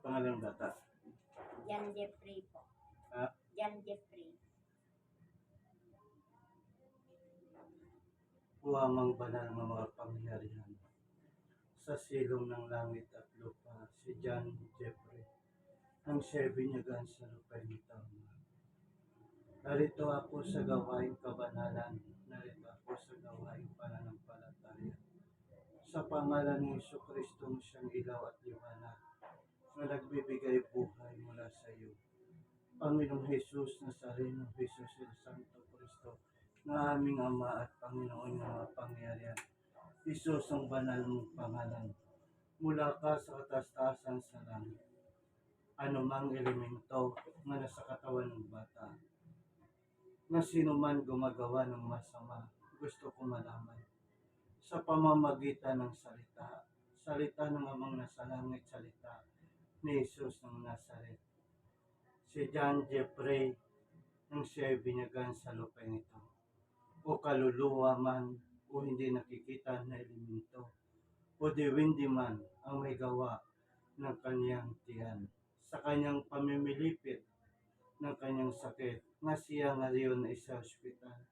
Anong pangalan ng bata? Jan Jeffrey po. Ha? Jan Jeffrey. Huwamang banal ng mga pangyarihan. Sa silong ng langit at lupa, si John Jeffrey, ang siya binyagan sa lupay ng taon. Narito ako sa gawaing kabanalan, narito ako sa gawaing pananampalataya. Sa pangalan ni Kristo siyang ilaw at liwanag, na nagbibigay buhay mula sa iyo. Panginoong Jesus Nazareno, Jesus el Santo Cristo, na aming Ama at Panginoon ng mga pangyarihan. Isus ang banal mong pangalan. Mula ka sa katastasan sa langit. Ano mang elemento na nasa katawan ng bata. Na sino man gumagawa ng masama, gusto ko malaman. Sa pamamagitan ng salita, salita ng amang nasa langit, salita ni Jesus ng Nazaret. Si John Jeffrey, nang siya ay binyagan sa lupa nito o kaluluwa man o hindi nakikita na elemento o diwindi man ang may gawa ng kanyang tiyan sa kanyang pamimilipit ng kanyang sakit na siya ngayon ay sa ospital.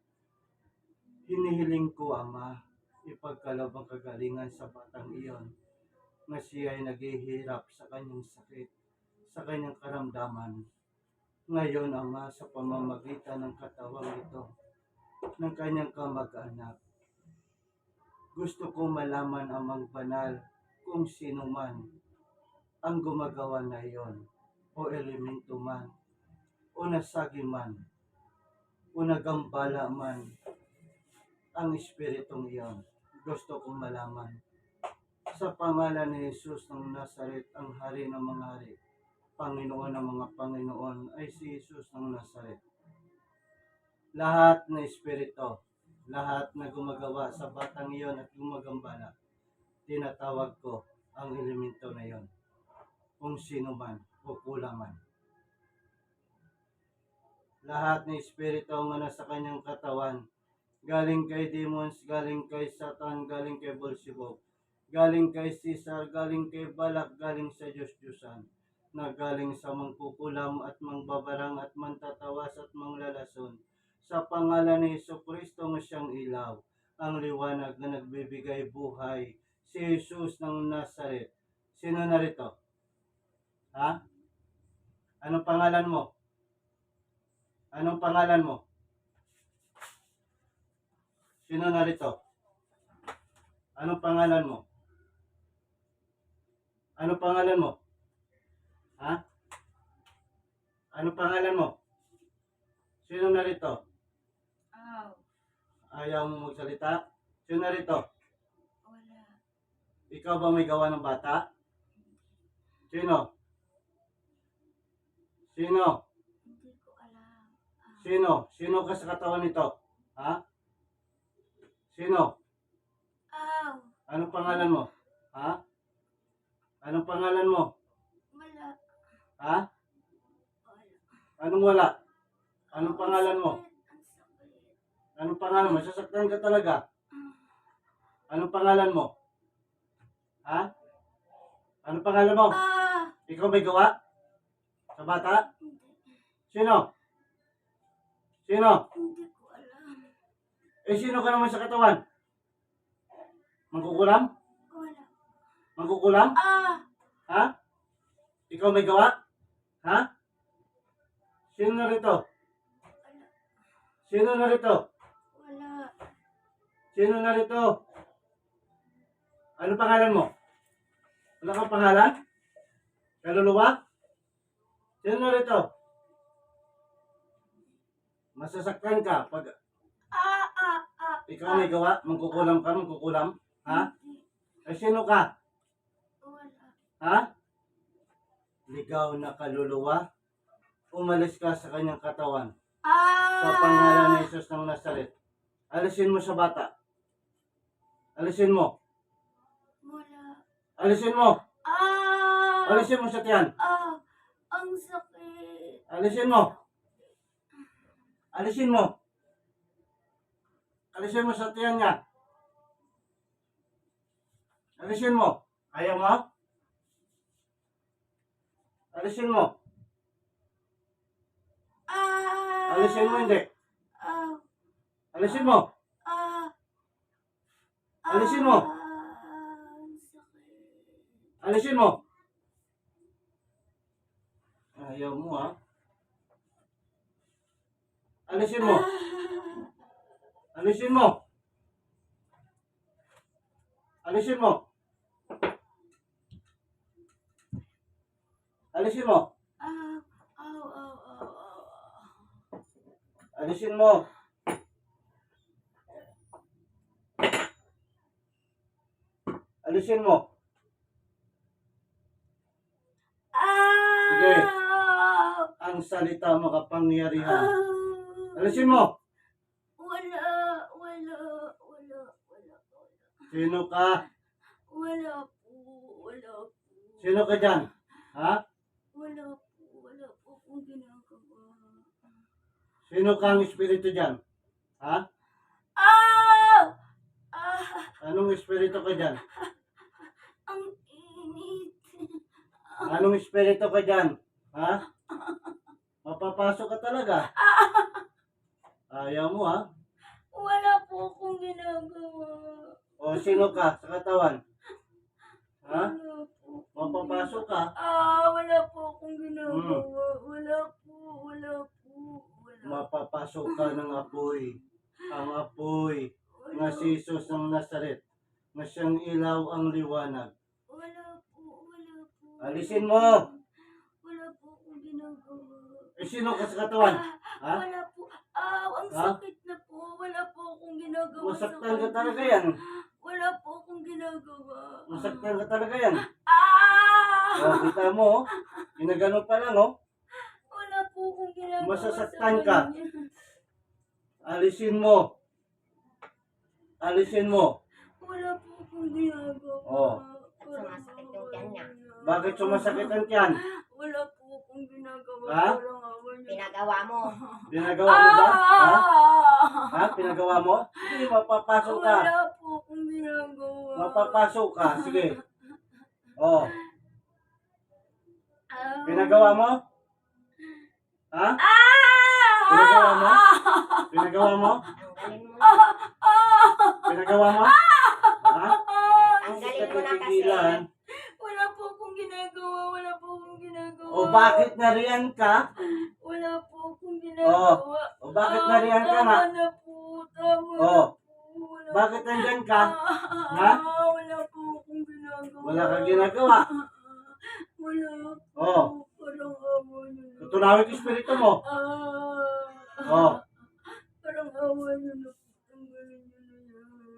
Hinihiling ko, Ama, ipagkaloob ang kagalingan sa batang iyon na siya ay naghihirap sa kanyang sakit, sa kanyang karamdaman. Ngayon, Ama, sa pamamagitan ng katawang ito, ng kanyang kamag-anak. Gusto ko malaman amang banal kung sino man ang gumagawa na iyon o elemento man o nasagi man o nagambala man ang espiritong iyon. Gusto kong malaman. Sa pangalan ni Jesus ng Nazaret, ang hari ng mga hari, Panginoon ng mga Panginoon, ay si Jesus ng Nazaret lahat na espiritu, lahat na gumagawa sa batang iyon at gumagambala, tinatawag ko ang elemento na iyon, kung sino man o kulang man. Lahat na espiritu nga nasa kanyang katawan, galing kay demons, galing kay Satan, galing kay Bolsibog, galing kay Caesar, galing kay Balak, galing sa Diyos-Diyosan, na galing sa mangkukulam at mangbabarang at mantatawas at manglalason, sa pangalan ni Yesu Kristo nga siyang ilaw, ang liwanag na nagbibigay buhay, si Jesus ng Nazaret. Sino narito? Ha? Anong pangalan mo? Anong pangalan mo? Sino narito? Anong pangalan mo? Anong pangalan mo? Ha? Anong pangalan mo? Sino narito? Aw. Ayaw mo magsalita? Sino narito? Wala. Ikaw ba may gawa ng bata? Sino? Sino? Hindi ko alam. Sino? Sino ka sa katawan nito? Ha? Sino? Aw. Anong pangalan mo? Ha? Anong pangalan mo? Wala. Ha? Wala. Anong wala? Anong pangalan mo? Anong pangalan mo? Sasaktan ka talaga. Anong pangalan mo? Ha? Anong pangalan mo? Ah! Ikaw may gawa? Sa bata? Sino? Sino? Hindi ko alam. Eh, sino ka naman sa katawan? Mangkukulam? Wala. Mangkukulam? Ah! Ha? Ikaw may gawa? Ha? Sino na rito? Sino na rito? Wala. Sino na rito? Ano pangalan mo? Wala kang pangalan? Kaluluwa? Sino na rito? Masasaktan ka pag Ah! Ah! Ah! ikaw may gawa, mangkukulam ka, mangkukulam? Ha? Eh, sino ka? Ha? Ligaw na kaluluwa, umalis ka sa kanyang katawan Ah! sa pangalan ni Jesus ng Nazaret. Alisin mo sa bata. Alisin mo. Wala. Alisin mo. Ah! Alisin mo sa tiyan. Ah! Ang sakit. Alisin mo. Alisin mo. Alisin mo sa tiyan niya. Alisin mo. Ayaw mo? Alisin mo. Ah. Alisin mo hindi. Ah. Alisin mo. Ah. Alisin mo. Ah, ang sakit. Alisin mo. Ayaw mo ha. Alisin mo. Ah. Alisin mo. Alisin mo. Alisin mo. Ah. Aw, aw, aw, aw. Alisin mo. Alisin mo. Ah. Sige. Ang salita makapangyarihan. Ah. Alisin mo. Wala, wala, wala, wala, wala. Sino ka? Wala po, wala po. Sino ka dyan? Ha? Wala po, wala po akong ginagawa. Sino ka ang espiritu dyan? Ha? Ah! Ah! Anong espiritu ka dyan? Ang init. Anong espiritu ka dyan? Ha? Mapapasok ka talaga. Ayaw mo ha? Wala po akong ginagawa. O sino ka sa katawan? Ha? Wala po. Mapapasok ka? Ah, Wala po, wala po. Wala. Mapapasok ka ng apoy. Ang apoy na si Jesus ng Nazaret na siyang ilaw ang liwanag. wala po, wala po. Alisin mo! Wala po akong ginagawa. Eh sino ka sa katawan? Ah, Ha? Wala po. Ah, ang Ha? sakit na po. Wala po akong ginagawa. Masaktan ka talaga yan. Wala po akong ginagawa. Masaktan ka talaga yan. Ah! O, kita mo, oh. Ginagano pa lang, oh. Wala po akong ginagawa. Masasaktan sa ka. Alisin mo. Alisin mo. Wala po akong ginagawa. Oh. Sumasakit yung tiyan niya. Bakit sumasakit ang tiyan? Wala po akong ginagawa. Ha? Pinagawa mo. Pinagawa mo ba? Ha? Ha? Pinagawa mo? Sige, mapapasok ka. Wala po akong ginagawa. Mapapasok ka. Sige. Oh, Ah. pinagawa mo? Ha? Ah! Pinagawa mo? Pinagawa mo? Tanggalin mo na. Ah! Ah! Pinagawa mo? Ha? Mo na kasi. Wala po akong ginagawa. Wala po akong ginagawa. O bakit nariyan ka? Wala po akong ginagawa. O bakit nariyan ka nga? Tama na po. Tama O, na po. Bakit nandyan ka? Ah, Wala po akong ginagawa. Wala kang ginagawa. Oh. Awa na. Tunawin espiritu mo. Ah. Oh. Parang awa niyo na na.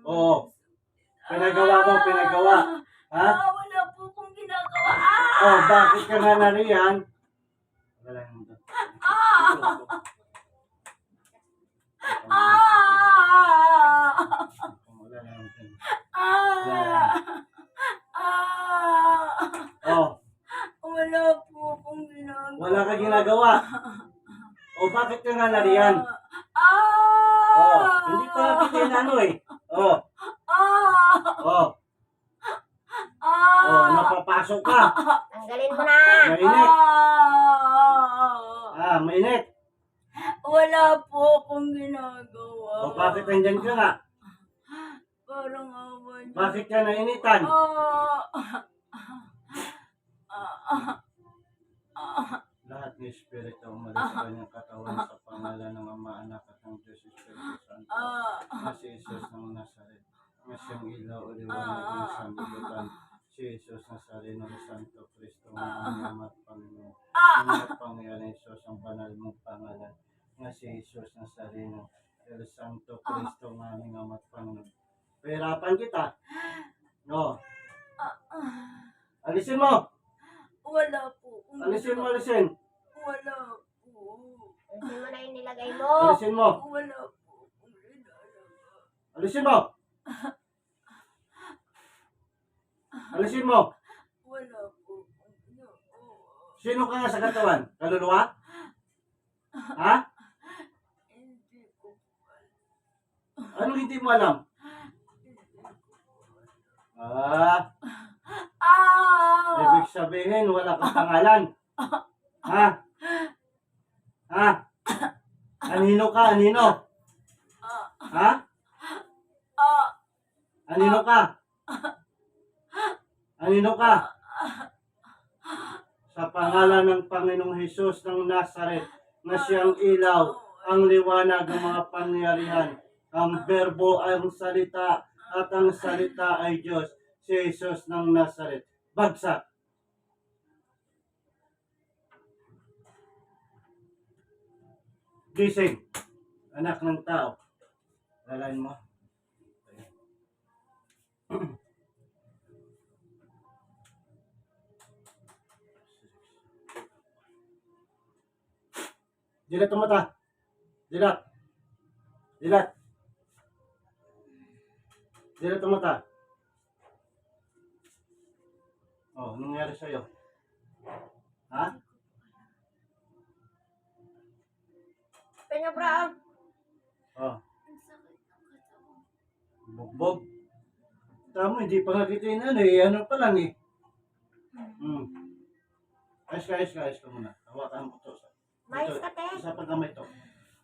Oo. Pinagawa mo, pinagawa. Ha? Ah, wala po akong ginagawa. Ah! Oh, bakit ka nga nariyan? Wala yung mundo. Ah! Wala na yung mundo. Ah! Ah! Oh, Wala po akong ginagawa. wala ka ginagawa. O bakit ka nga nariyan? Ah! Oh, hindi pa natin ano eh. Oh, Ah! oh, Ah! oh, napapasok ka. Tanggalin mo na. Mainit. Ah! Ah, mainit. Wala po akong ginagawa. O bakit nandyan ka nga? Parang awa niyo. Bakit ka nainitan? Ah! Ah! Ah! Ng espiritu umalis sa kanyang katawan sa pangalan ng Ama, Anak at ng Diyos Espiritu Santo. Ah! na si Jesus ng Nazaret, na siyang ilaw o liwanag ng sanlibutan, si Jesus Nazareno ng Santo Cristo, ng aming Ama at Panginoon, Ah! ng pangyayari Jesus ang banal mong pangalan, na si Jesus Nazareno, El Santo Cristo, ng aming Ama at Panginoon. Pahirapan kita. No. Alisin mo! Wala po. Alisin mo, alisin! Wala po. Alisin mo na yung nilagay mo. Alisin mo! Wala po. Alisin mo! Alisin mo! Wala po. Sino ka nga sa katawan? Kaluluwa? Ha? Hindi ko Ano hindi mo alam? Ah, Ah! ibig sabihin wala kang pangalan. Ha? Ha? Anino ka? Anino? Ha? Anino ka? Anino ka? Sa pangalan ng Panginoong Hesus ng Nazaret, na siyang ilaw, ang liwanag ng mga pangyarihan, ang berbo ay ang salita, at ang salita ay Diyos, si Jesus ng Nazaret. Bagsak! Gising, anak ng tao. Lalain mo. Dilat ang mata. Dilat. Dilat. Dilat ang mata. Oh, nangyari sa'yo? Ha? Kanya bra. Oh, bugbog. Tama, hindi pa nga kita yun, ano eh, ano pa lang eh. Hmm. Ayos ka, ayos ka, ayos ka muna. Hawakan mo to. Ito, ka, te. Isa pa gamay to.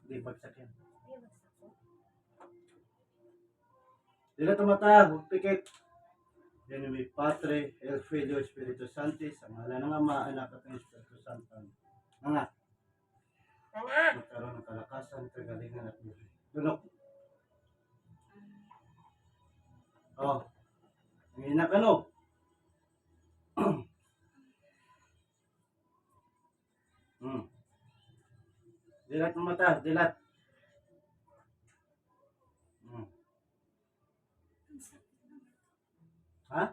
Hindi, bagsak yan. Dila tumata, pikit. Yan yung may Patre, El Filio, Espiritu Santo, sa ngalan ng Ama, Anak at ng Espiritu Santo. Nga, Nga. Magkaroon ng kalakasan, kagalingan at buhay. Dunok. Oh. Hina ka no. hmm. Dilat ng mata, dilat. Hmm. Ha?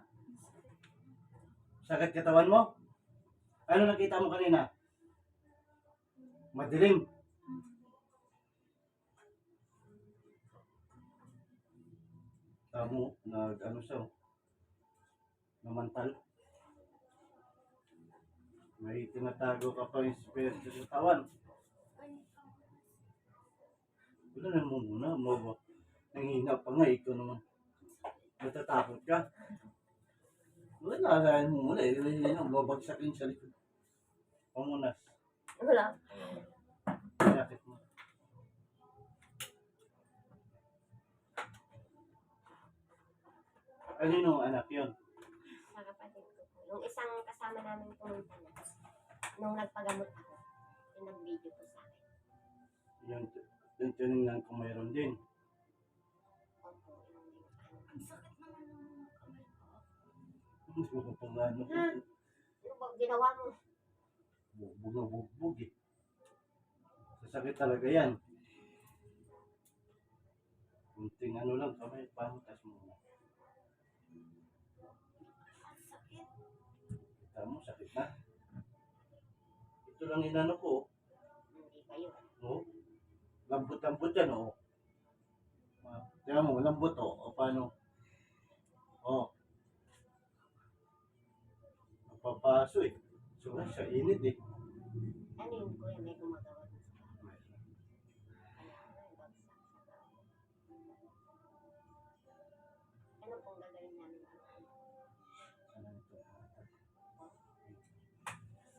Sakit katawan mo? Ano nakita mo kanina? Madilim. Tamo, nag ano siya, oh. namantal. May tinatago ka pa rin spirito sa tawan. Wala na mo muna, mo Nanghina pa nga, ikaw naman. Natatakot ka. Wala, alayan mo muna, eh. Babagsakin sa likod. Pamunas. Wala. Sakit mo. Ano yung anak yun? Sa kapatid ko po. Yung isang kasama namin pumunta na. Nung nagpagamot ako. Yung nag-video po sa akin. Yung, yung tinignan ko mayroon din. Opo. Yung Hindi ko pa nga ano. Hmm. Ano ba ginawa mo? Bugbog na bugbog eh. Sasakit talaga yan. Kunting ano lang, kamay, pamutas mo. Kita mo, sakit na. Ito lang inano ko. Hindi pa yun. No? Lambot-lambot yan, oo. Ah, Tingnan mo, lambot, o. O, paano? O. Napapaso, eh. So, sa init, eh. Ano yung kuya may gumagawa sa bahay? Ano pong gagawin namin?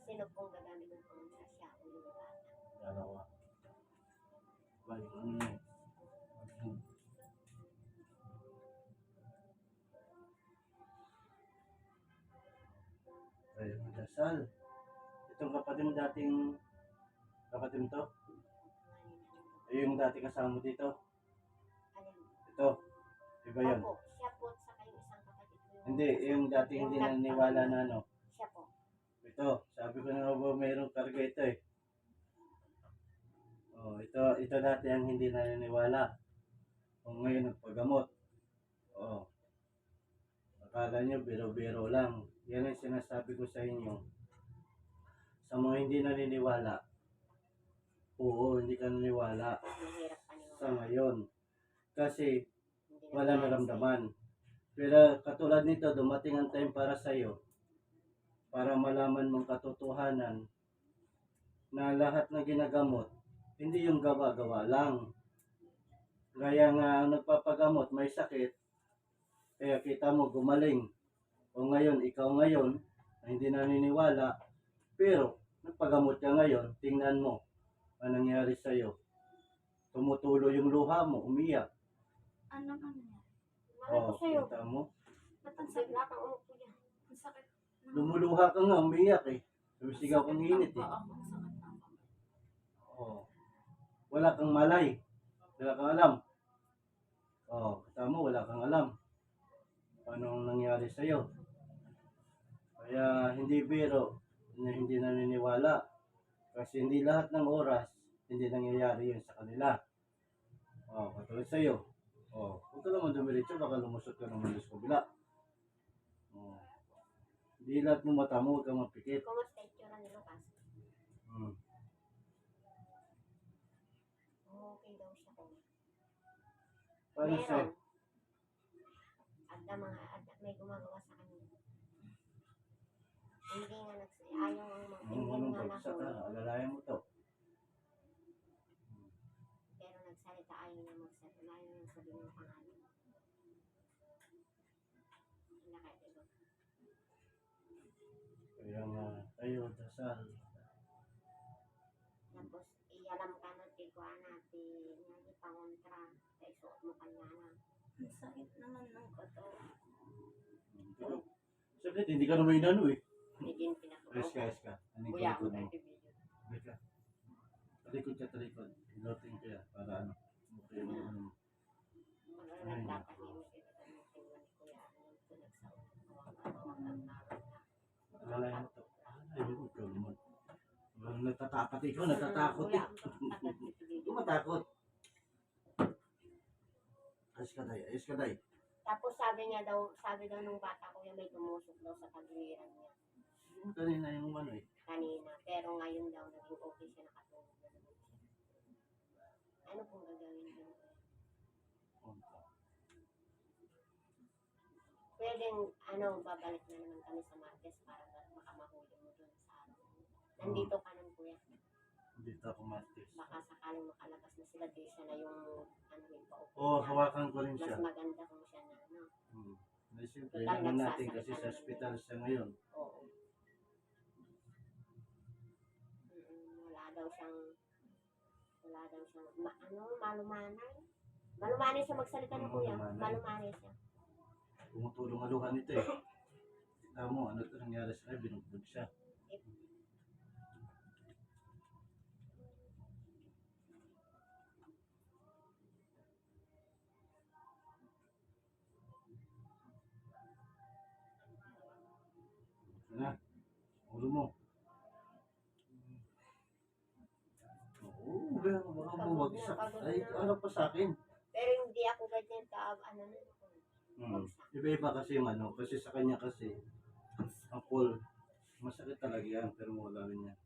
Sino pong gagamit ng pumunta siya o yung bata? Dalawa. Balik, ano yun? Magdasal. Itong kapatid mo dating kapatid mo to? Ay, yung dati kasama mo dito? Ito. Iba yun. Opo, siya po sa kayong isang kapatid ko. yung- Hindi, yung dati hindi naniniwala na ano. Siya po. Ito, sabi ko na ba mayroong karga ito eh. Oh, ito, ito dati ang hindi naniniwala. O ngayon nagpagamot. Oh. Akala nyo biro-biro lang. Yan ang sinasabi ko sa inyo. Sa mga hindi naniniwala, oo, hindi ka naniniwala Mahirap sa ngayon. Kasi wala nangyari naramdaman. Pero katulad nito, dumating ang time para sa iyo para malaman mong katotohanan na lahat na ginagamot, hindi yung gawa-gawa lang. Gaya nga nagpapagamot, may sakit, kaya kita mo gumaling. O ngayon, ikaw ngayon, na hindi naniniwala, pero Nagpagamot ka ngayon, tingnan mo, anong nangyari sa'yo. Tumutulo yung luha mo, umiyak. Ano niya? Malay ko Oh, sa'yo. kita mo. Ba't ang umupo dyan. Ang sakit. Lumuluha ka nga, umiyak eh. Sumisigaw kang init eh. ko, ang kamay. Oh. Wala kang malay. Wala kang alam. Oh, kita mo, wala kang alam. Anong nangyari sa'yo. Kaya hindi biro na hindi naniniwala. Kasi hindi lahat ng oras hindi nangyayari yun sa kanila. Oh, katulad sa'yo. Oh, kung ka naman dumiretso, baka lumusot ka naman sa kabila. Oh. Hindi lahat ng mata mo, huwag kang mapikit. Kumusta itsura ni Lucas? Hmm. Okay daw siya kung Paano sa'yo? At mga, at may gumagawa. Hindi nga nagsi, ayaw ang mga, unang nga nahuli. alalayan mo to. Pero nagsalita, ayaw niya magsalita, ayaw niya sabihin ng pangalan. Wala kaya? Kaya nga, tayo, dasal. Tapos, iyalam ka na, tigwa natin, nga ipangontra, sa isuot mo kanya na. Ang sakit naman ng. Pero, sakit, hindi ka naman inano eh. Hindi din Ayos ka, ayos ka. Anong Kuya, ako kalikod mo? tayo video. Ayos ka. Talikod ka, talikod. Ilotin ko yan, para ano. Okay, ano, ano. Mga Ay, nagtatahimik ito ng tingnan ni Kuya, ano, na. Alalayan mo to. Ay, yun, ikaw naman. Natatakot ikaw, natatakot. Kuya, takot ito Hindi video. matakot. Ayos ka, day. Ayos ka, day. Tapos sabi niya daw, sabi daw nung bata ko may tumusok daw sa tagiliran niya Yung kanina yung ano eh. kanina. Pero ngayon daw, naging okay siya nakatulog na naman siya. Ano pong gagawin niyo? Pwedeng, ano, babalik na naman kami sa Marquez para ma- makamahuli mo dun sa ano. Nandito ka nun, kuya. Dito ako matis. Baka sakaling makalabas na sila, di siya na yung, ano, yung paupo. Oo, oh, hawakan ko rin Mas siya. maganda kung siya na, ano. Hmm. Siyempre, ano natin kasi ka sa hospital siya ngayon. Oo. Daw siyang wala daw siyang ma, ano, malumanay. Malumanay siya magsalita ng kuya. Malumanay. Malumanay siya. Tumutulong ang luha nito eh. Kita mo, ano ito nangyari sa kanya, binugbog siya. Ito na, ulo mo. Oo, kaya baka bumagsak. Ay, ano pa sa akin? Pero hindi ako ganyan ka, ano. Hmm. Iba-iba kasi yung ano, kasi sa kanya kasi, ang full, masakit talaga yan, pero wala rin yan.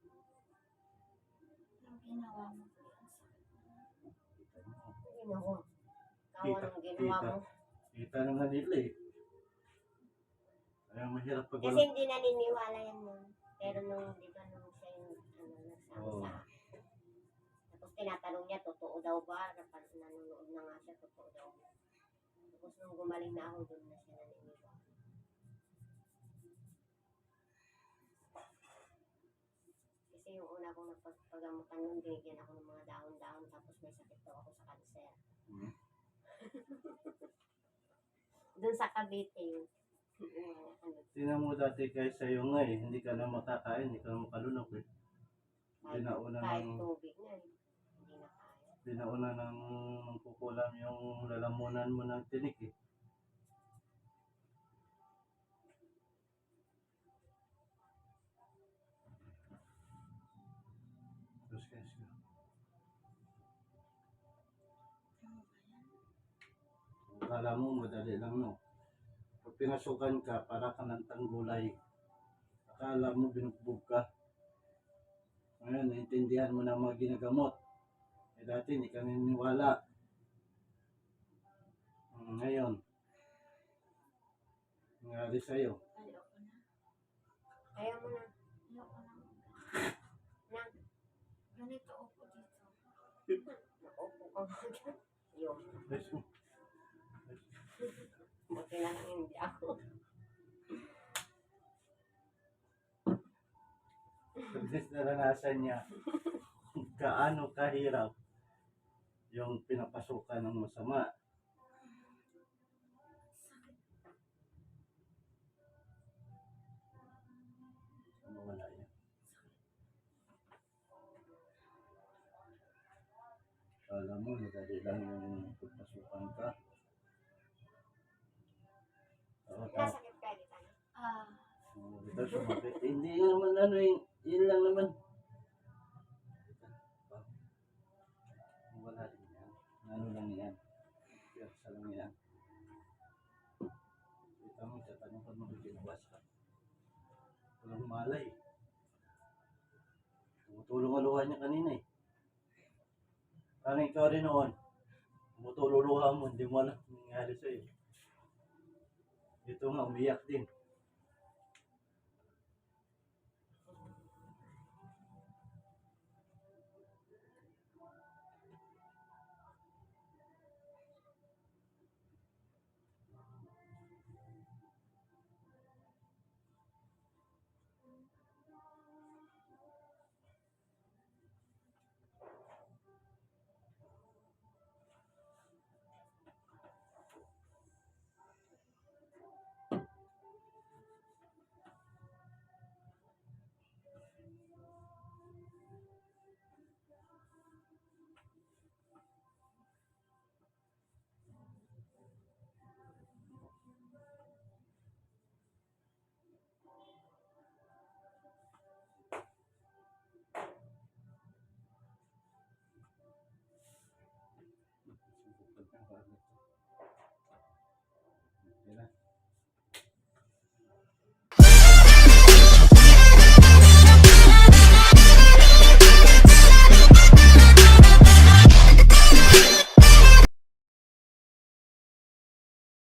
Yung ginawa mo ang ako. Kawa Kita, ginawa kita. mo. Kita nga nila eh. Kaya mahirap pag Kasi wala. hindi naniniwala yan nun. Pero nung, di ba, nung siya yung, ano, nagsabi Oo. sa akin. Tinatanong niya, totoo daw ba? Napan, nanonood na nga siya, totoo daw ba? Tapos nung gumaling na ako, doon na siya naniniwala. Kasi yung una kong napagpagamutan nun, binigyan ako ng mga dahon-dahon, tapos may sakit daw ako sa cancer. Hmm. Doon sa Cavite yun. Ano, Tingnan mo dati kay sa'yo nga eh, hindi ka na makakain, hindi ka na makalunok eh. kahit, Binauna kahit ng, tubig na, eh. Hindi na kaya. binauna ng kukulam yung lalamunan mo ng tinik eh. Tapos guys, Akala mo madali lang no. Pag pinasukan ka, para ka ng tanggulay. Akala mo binugbog ka. Ngayon, naintindihan mo na mga ginagamot. Eh dati hindi ka naniniwala. Mm, Ngayon, nangyari sa'yo. Ayoko na. Kaya mo na, Ayoko na. na, Ganito ako dito. naupo ka. Yun. Yes, mo. Buti na lang hindi ako. Pagkas naranasan niya kung gaano kahirap yung pinapasukan ng masama. Ano wala yan? Kala mo, madali lang yung pagpasukan ka. Nasakit ka, ba? Ah. Eh, Hindi naman ano yung, yun lang naman. Ano lang yan. Piyasa lang yan. Kita mo, tatanong ka mo ginabas ka. Walang malay. Tumutulong ang luha niya kanina eh. Parang ikaw rin noon. Tumutulong luha mo, hindi mo alam ang nangyari sa'yo. Ito nga, umiyak din.